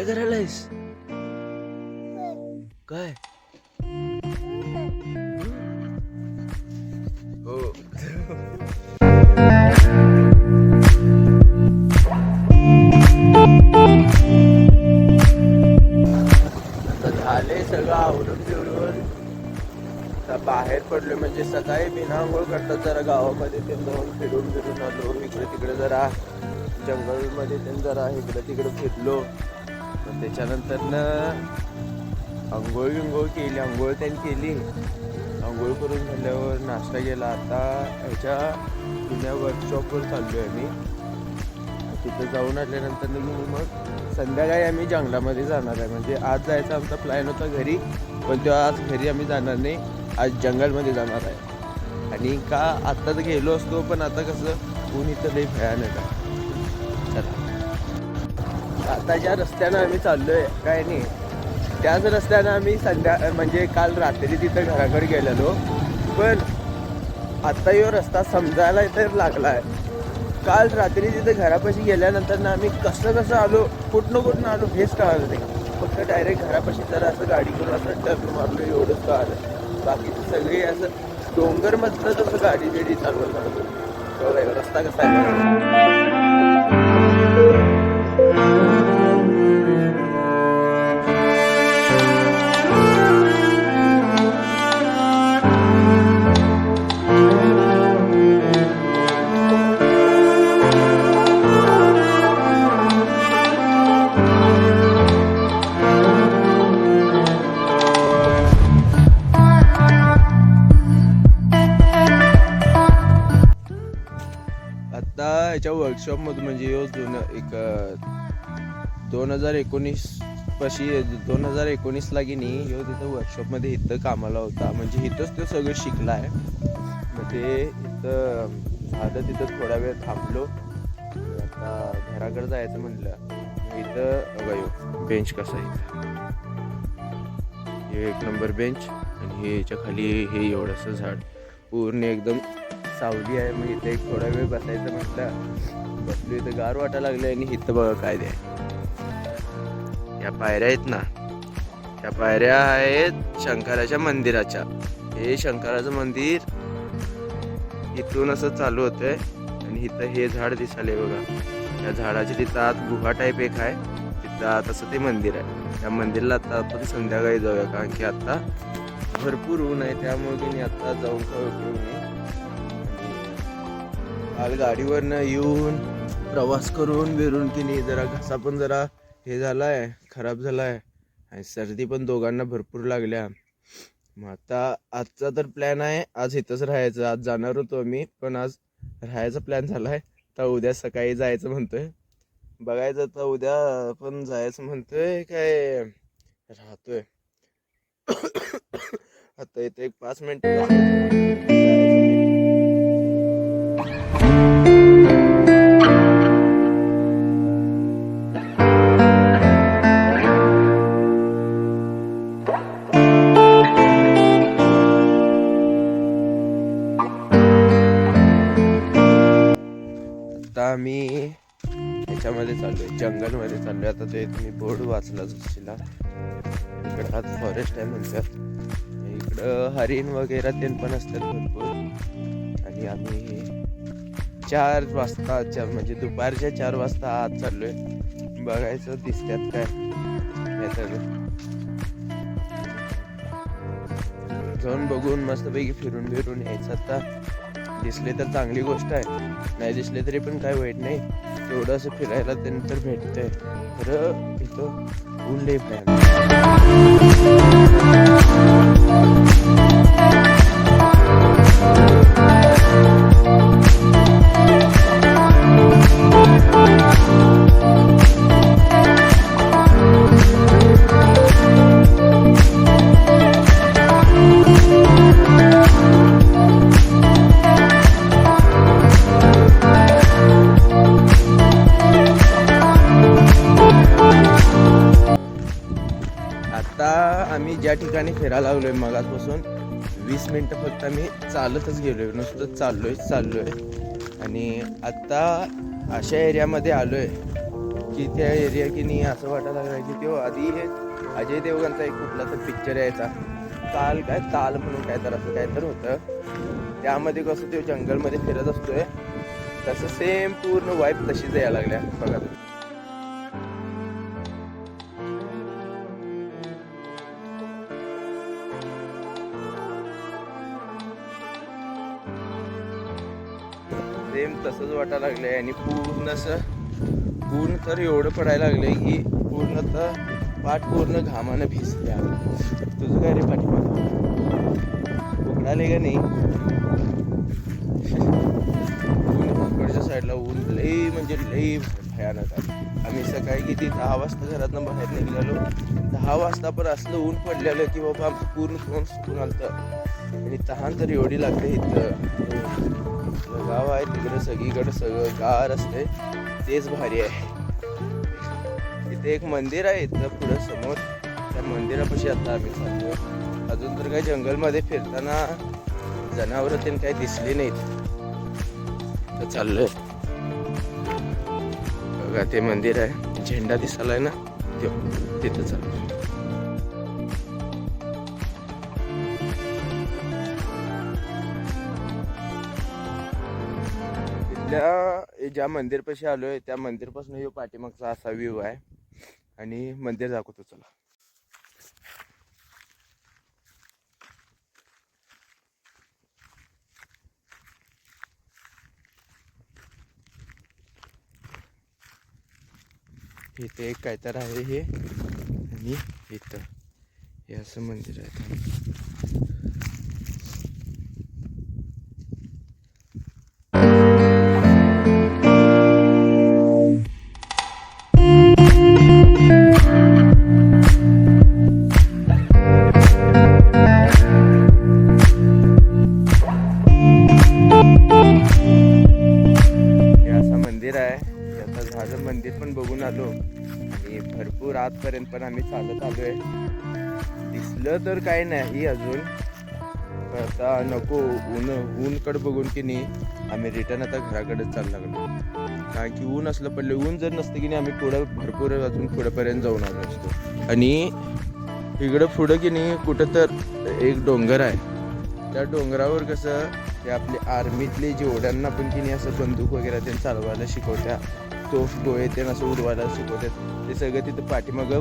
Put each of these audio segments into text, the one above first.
काय करायलायस? काय? हो. झाले सगळं आवडून फिरून आता बाहेर पडलो म्हणजे सकाळी बिना करतात जरा गावामध्ये ते जाऊन फिरून फिरून आलो. इकडे तिकडे जरा जंगलमध्ये ते जरा इकडे तिकडे फिरलो. मग त्याच्यानंतर आंघोळ विंघोळ केली आंघोळ त्यांनी केली. आंघोळ करून झाल्यावर नाश्ता केला. आता ह्याच्या जुन्या वर्कशॉपवर चाललो आहे मी तिथं जाऊन आल्यानंतर मी मग संध्याकाळी आम्ही जंगलामध्ये जाणार आहे. म्हणजे आज जायचा आमचा प्लॅन होता घरी पण तेव्हा आज घरी आम्ही जाणार नाही. आज जंगलमध्ये जाणार आहे. आणि का आत्ता तर गेलो असतो पण आता कसं ऊन इथं लई भयानक आहे. आता ज्या रस्त्यानं आम्ही चाललो आहे काय नाही. त्याच रस्त्यानं आम्ही संध्या म्हणजे काल रात्री तिथं घराकडे गेलेलो. पण आत्ता यो रस्ता समजायला तर लागला आहे काल रात्री तिथे घरापाशी गेल्यानंतर ना आम्ही कसं कसं आलो कुठनं कुठनं आलो हेच कळालं नाही. फक्त डायरेक्ट घरापाशी जरा असं गाडी करून असं टर्न मारलो एवढंच कळालं. बाकीचे सगळे असं डोंगरमधलं तसं गाडी बिडी चालवत. चालवतो रस्ता कसा आहे? वर्कशॉपमधून म्हणजे यो एक दोन हजार एकोणीस पशी दोन हजार एकोणीसला की नाही ह्यो तिथं वर्कशॉपमध्ये इथं कामाला होता. म्हणजे इथंच तो सगळं शिकला आहे. मग ते इथं झालं तिथं थोडा वेळ थांबलो. आता घराकडे जायचं म्हटलं इथं बघा बेंच कसा आहे इथं. हे एक नंबर बेंच आणि हे याच्या खाली हे एवढंसं झाड. पूर्ण एकदम सावली आहे. मग इथे एक थोडा वेळ बसायचं म्हटलं. बसलो इथं गार वाटायला लागलं आणि इथं बघा काय द्याय या पायऱ्या आहेत ना. त्या पायऱ्या आहेत शंकराच्या मंदिराच्या. हे शंकराचं मंदिर इथून असं चालू होतंय आणि इथं हे झाड दिसाले बघा. त्या झाडाची तिथं आत गुहा टाईप एक आहे. तिथं आत असं ते मंदिर आहे. त्या मंदिरला आता आपण संध्याकाळी जाऊया कारण की आता भरपूर ऊन आहे. त्यामुळे मी आता जाऊन काय उपयोग नाही. काल गाडीवरनं येऊन प्रवास करून बिरून की नाही जरा घसा पण जरा हे झालं आहे खराब झालाय. आणि सर्दी पण दोघांना भरपूर लागल्या. मग आता आजचा तर प्लॅन आहे आज इथंच राहायचं. आज जाणार होतो आम्ही पण आज राहायचा प्लॅन झाला आहे तर उद्या सकाळी जायचं म्हणतोय. बघायचं तर उद्या पण जायचं म्हणतोय काय राहतोय. आता इथे एक पाच मिनिट आता आम्ही चाललो चाललोय जंगलमध्ये चाललोय. आता ते तुम्ही बोर्ड वाचलाच असशीला इकडं आज फॉरेस्ट आहे म्हणतात. इकडं हरिण वगैरे ते पण असतात भरपूर. आणि आम्ही चार वाजता चार म्हणजे दुपारच्या चार वाजता आत चाललोय. बघायचं दिसतात काय. जाऊन बघून मस्तपैकी फिरून फिरून यायचं आता. दिसले तर चांगली गोष्ट आहे. नाही दिसले तरी पण काय वाईट नाही. एवढं असं फिरायला त्यानंतर भेटतंय. खरं इथं ऊन लई फिरायला लागलो फिरायला लागलोय मगाचपासून वीस मिनटं फक्त आम्ही चालतच गेलो आहे नुसतं चाललो आहे आणि आत्ता अशा एरियामध्ये आलोय की त्या एरिया की नाही असं वाटायला लागलं की तो आधी हे अजय देवगणचा एक कुठला तर पिक्चर यायचा. ताल काय? ताल म्हणून काय तर असं काय तर होतं. त्यामध्ये कसं तो जंगलमध्ये फिरत असतोय. तसं सेम पूर्ण वाईफ तशीच यायला लागल्या. बघा. तुम्ही. लागलं आहे वाटायला आणि पूर्ण असं ऊन तर एवढं पडायला लागलंय की पूर्ण तर पाठ पूर्ण घामानं भिजते तुझं काय रे पाठी उघडाले का नाही? ऊन साईडला ऊन लई म्हणजे लई भयानक आहे. आम्ही सकाळी किती दहा वाजता घरातनं बाहेर निघालो. दहा वाजता पण असलं ऊन पडलेलं की बाबा आमचं पूर्ण तोंड सुकून आलतं. आणि तहान तर एवढी लागते इथं. आपलं गाव आहे तिकडे सगळीकडे सगळं गार असते तेच भारी आहे. तिथे एक मंदिर आहे इथं पुढं समोर. त्या मंदिरापाशी आता आम्ही चाललो अजून तर काही जंगलमध्ये फिरताना जनावरं ते काही दिसली नाहीत. तर चाललोय. बघा ते मंदिर आहे. झेंडा दिसायला आहे ना तिथं चाललो आपल्या ज्या मंदिरपाशी आलो आहे त्या मंदिरपासून हे पाठीमागचा असा व्ह्यू आहे. आणि मंदिर दाखवतो चला. इथे एक काहीतर आहे हे. आणि इथं हे असं मंदिर आहे. आलो. आणि भरपूर आजपर्यंत पण आम्ही चालत आलो आहे दिसलं तर काही नाही अजून. आता नको ऊन ऊनकडे बघून की नाही आम्ही रिटर्न आता घराकडेच चालू लागलो. कारण की ऊन असलं पडलं ऊन जर नसतं की नाही आम्ही पुढं भरपूर अजून पुढेपर्यंत जाऊन आलो असतो. आणि इकडं पुढं की नाही कुठं तर एक डोंगर आहे. त्या डोंगरावर कसं ते आपले आर्मीतले जेवढ्यांना पण की नाही असं बंदूक वगैरे ते चालवायला शिकवत्या. तो डोळे ते असं उडवायला शिकवतात. ते सगळं तिथं पाठीमागं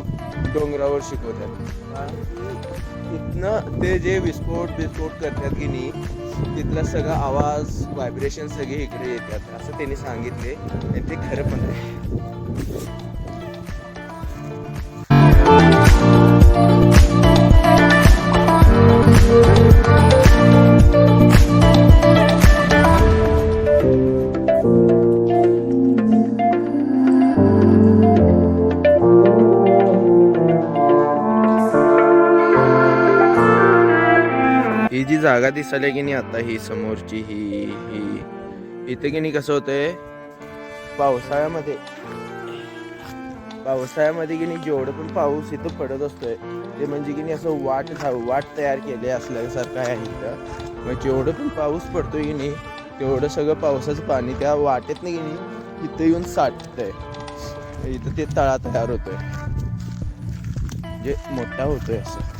डोंगरावर शिकवतात. तिथनं ते जे विस्फोट विस्फोट करतात की नाही तिथला सगळा आवाज व्हायब्रेशन सगळे इकडे येतात. असं त्यांनी सांगितले. आणि ते खरं पण आहे. जागा दिसायला की नाही आता ही समोरची ही ही. इथे की नाही कसं होतंय? पावसाळ्यामध्ये. पावसाळ्यामध्ये की नाही जेवढं पण पाऊस इथं पडत असतोय ते म्हणजे की नाही असं वाट वाट तयार केले असल्यासारखं आहे इथं. मग जेवढं पण पाऊस पडतोय की नाही तेवढं सगळं पावसाचं पाणी त्या वाटेत नाही की नाही इथं येऊन साठतंय. इथं ते तळा तयार होतोय. म्हणजे मोठा होतोय असं.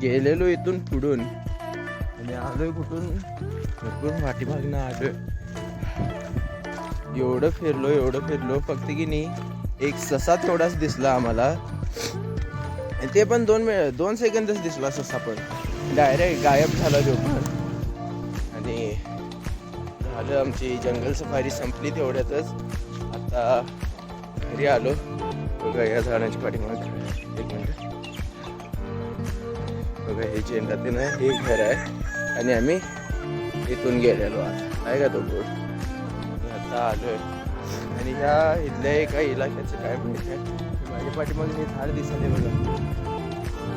गेलेलो इथून पुढून. आणि आलोय कुठून? भरपूर पाठीमागनं आलोय. एवढं फिरलो एवढं फिरलो फक्त की नाही एक ससा तेवढाच दिसला आम्हाला. ते पण दोन वेळ दोन सेकंदच दिसला ससा पण. डायरेक्ट गायब झाला तो पण. आणि झालं आमची जंगल सफारी संपली तेवढ्यातच. आता घरी आलो. बघा या झाडाची पाठीमाग बघा हे झेंडा ना हे घर आहे. आणि आम्ही इथून गेलेलो आता. आहे का तो बोर्ड आता आलोय. आणि ह्या इथल्या एका इलाक्याचं काय माहिती आहे? माझ्या पाठीमागे हे झाड दिसले बघा.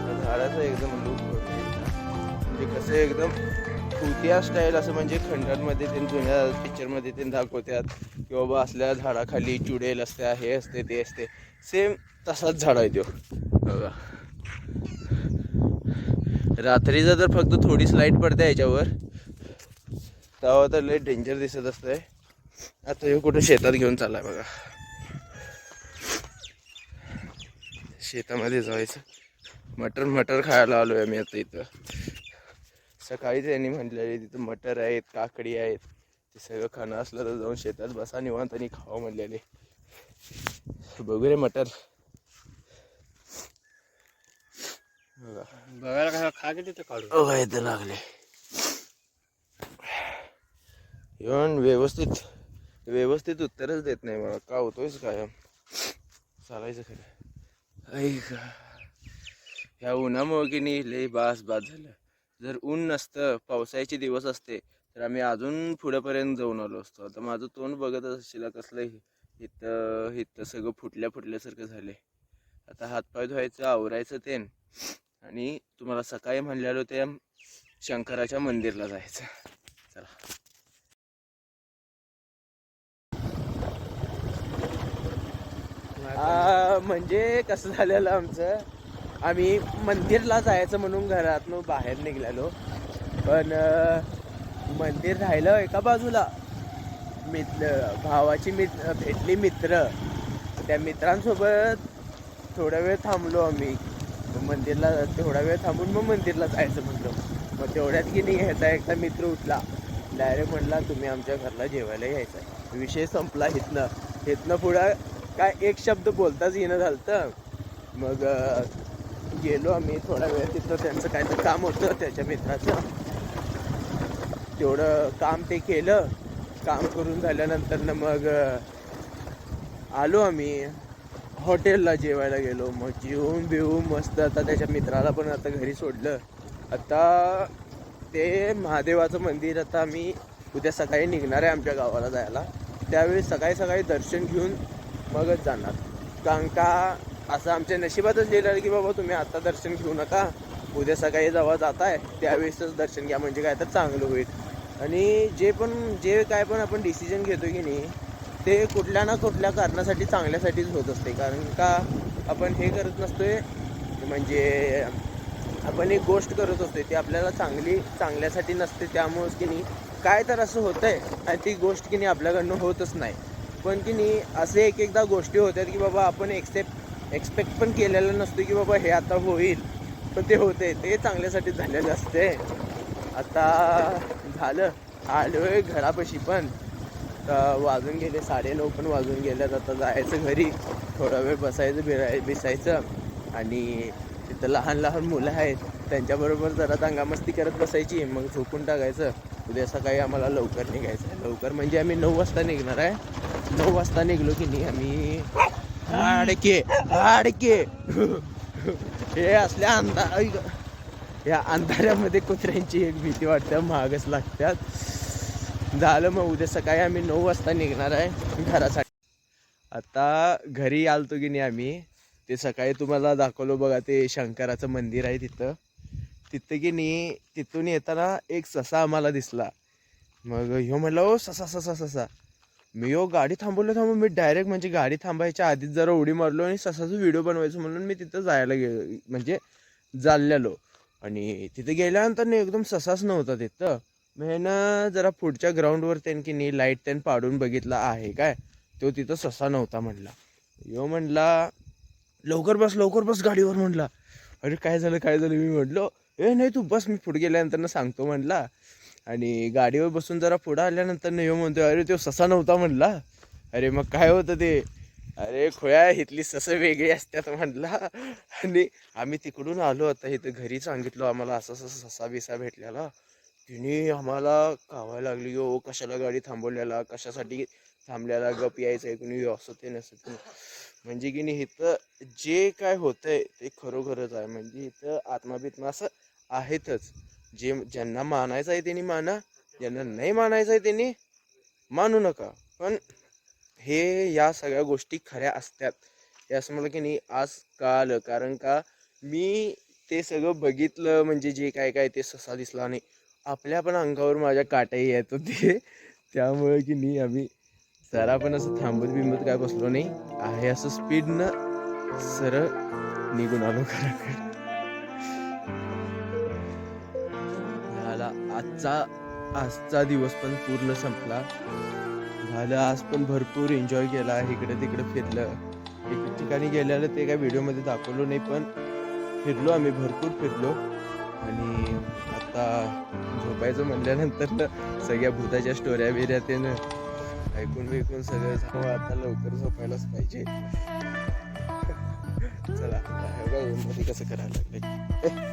त्या झाडाचं एकदम लुक होते म्हणजे कसं एकदम कुतिया स्टाईल असं म्हणजे खंडांमध्ये ते जुन्या पिक्चरमध्ये ते दाखवतात. की बाबा असल्या झाडाखाली चुडेल असत्या हे असते ते असते. सेम तसाच झाड आहे तो. बघा. रात्रीचं तर फक्त थोडीच लाइट पडते याच्यावर. तेव्हा तर लय डेंजर दिसत असतंय. आता हे कुठं शेतात घेऊन चाललाय बघा. शेतामध्ये जायचं. मटर मटर खायला आलोय आम्ही आता इथं. सकाळी त्यांनी म्हटलेली तिथं मटर आहेत काकडी आहेत. ते सगळं खाणं असलं तर जाऊन शेतात बसा निवांत आणि खावं म्हणलेले. बघू रे मटर बघा बघायला खा किती काढू इथं लागले? येऊन व्यवस्थित व्यवस्थित उत्तरच देत नाही मला. का होतोयच काय चालायचं खरं. ऐक ह्या उन्हामुळे की नाही लय बास बास झालं. जर ऊन नसतं पावसाळ्याचे दिवस असते तर आम्ही अजून पुढेपर्यंत जाऊन आलो असतो. आता माझं तोंड बघतच असशील कसलं इथं इथं सगळं फुटल्या फुटल्यासारखं झाले आता हातपाय धुवायचं आवरायचं तेन. आणि तुम्हाला सकाळी म्हणलेलो ते शंकराच्या मंदिरला जायचं. चला. म्हणजे कसं झालेलं आमचं? आम्ही मंदिरला जायचं म्हणून घरातून बाहेर निघालेलो पण मंदिर राहिलं एका बाजूला. मित्र भावाची मित्र भेटली मित्र. त्या मित्रांसोबत थोडा वेळ थांबलो आम्ही. मंदिरला थोडा वेळ थांबून मग मंदिरला जायचं म्हणलो मग तेवढ्यात की नाही ह्याचा एकटा मित्र उठला. डायरेक्ट म्हणला तुम्ही आमच्या घरला जेवायला यायचं आहे. विषय संपला इथनं. इथनं पुढं काय एक शब्द बोलताच येणं झालं मग गेलो आम्ही थोडा वेळ तिथं. त्यांचं काहीतरी काम होतं त्याच्या मित्राचं. तेवढं काम ते केलं. काम करून झाल्यानंतर ना मग आलो आम्ही. हॉटेलला जेवायला गेलो. मग जेवून बिवून मस्त आता त्याच्या मित्राला पण आता घरी सोडलं. आता ते महादेवाचं मंदिर आता आम्ही उद्या सकाळी निघणार आहे आमच्या गावाला जायला. त्यावेळी सकाळी सकाळी दर्शन घेऊन मगच जाणार. कारण का असं आमच्या नशिबातच लिहिलं की बाबा तुम्ही आता दर्शन घेऊ नका. उद्या सकाळी जेव्हा जाताय त्यावेळेसच दर्शन घ्या. म्हणजे काय तर चांगलं होईल. आणि जे पण जे काय पण आपण डिसिजन घेतो की नाही ते कुठल्या ना कुठल्या कारणासाठी चांगल्यासाठीच होत असते. कारण का आपण हे करत नसतोय म्हणजे आपण एक गोष्ट करत असतो ती आपल्याला चांगली चांगल्यासाठी नसते. त्यामुळेच की नाही काय तर असं होतंय आणि ती गोष्ट की नाही आपल्याकडनं होतच नाही. पण की नाही असे एक एकदा गोष्टी होतात की बाबा आपण एक्सेप्ट एक्सपेक्ट पण केलेलं नसतो की बाबा हे आता होईल. पण ते होते ते चांगल्यासाठी झालेलं असते आता झालं आलो आहे घरापाशी पण. तर वाजून गेले साडेनऊ पण वाजून गेल्यात आता जायचं घरी. थोडा वेळ बसायचं बिराय बिसायचं. आणि तिथं लहान लहान मुलं आहेत. त्यांच्याबरोबर जरा दंगामस्ती करत बसायची. मग झोपून टाकायचं. उद्या सकाळी आम्हाला लवकर निघायचं आहे. लवकर म्हणजे आम्ही नऊ वाजता निघणार आहे. नऊ वाजता निघलो की नाही आम्ही? हाडके हाडके. हे असल्या अंधा या अंधाऱ्यामध्ये कुत्र्यांची एक भीती वाटते. महागच लागतात. झालं मग उद्या सकाळी आम्ही नऊ वाजता निघणार आहे घरासाठी. आता घरी आलतो की नाही आम्ही ते सकाळी तुम्हाला दाखवलो बघा ते शंकराचं मंदिर आहे तिथं. तिथं की नाही तिथून येताना एक ससा आम्हाला दिसला. मग ह्यो म्हटलं ओ ससा ससा ससा. मी यो गाडी थांबवलं थांबून मी डायरेक्ट म्हणजे गाडी थांबायच्या आधीच जरा उडी मारलो आणि ससाचा व्हिडिओ बनवायचो म्हणून मी तिथं जायला गे म्हणजे चाललेलो आणि तिथे गेल्यानंतर ना एकदम ससाच नव्हता तिथं. मेहनं जरा पुढच्या ग्राउंडवर त्यांनी की नाही लाइट त्यान पाडून बघितला आहे काय? तो तिथं ससा नव्हता म्हणला. यो म्हणला लवकर बस लवकर बस गाडीवर म्हणला. अरे काय झालं काय झालं? मी म्हटलो ए नाही तू बस मी पुढे गेल्यानंतर ना सांगतो म्हणला. आणि गाडीवर बसून जरा पुढं आल्यानंतर यो म्हणतो अरे तो ससा नव्हता म्हणला. अरे मग काय होतं ते? अरे खोया इथली ससं वेगळी असतात म्हणला. आणि आम्ही तिकडून आलो. आता इथं घरी सांगितलं आम्हाला असं असं ससा बिसा भेटलेला. तिने आम्हाला कावायला लागली हो कशाला गाडी थांबवलेला कशासाठी थांबलेला गप यायचं आहे कुणी? असं ते नसत म्हणजे की नाही इथं जे काय होतंय ते खरोखरच आहे. म्हणजे इथं आत्माबित्मा असं आहेतच. जे ज्यांना मानायचं आहे त्यांनी माना ज्यांना नाही मानायचं आहे त्यांनी मानू नका. पण हे या सगळ्या गोष्टी खऱ्या असतात. हे असं मला की नाही आज कळालं कारण का मी ते सगळं बघितलं म्हणजे जे काय काय ते ससा दिसला नाही आपल्या पण अंगावर माझ्या काटाही येत होते. त्यामुळे की नाही आम्ही जरा पण असं थांबत बिंबत काय बसलो नाही. आहे असं स्पीडनं सरळ निघून आलो घराकडे झाला आजचा आजचा दिवस पण पूर्ण संपला. झालं आज पण भरपूर एन्जॉय केला इकडे तिकडे फिरलं. एक ठिकाणी गेल्यानं ते काय व्हिडिओमध्ये दाखवलो नाही पण फिरलो आम्ही भरपूर फिरलो. आणि आता झोपायचं म्हणल्यानंतर ना सगळ्या भूताच्या स्टोऱ्या बिऱ्या ते ना ऐकून बिकून सगळं झालं. हो, आता लवकर झोपायलाच पाहिजे. चला मध्ये कसं करायला लागलं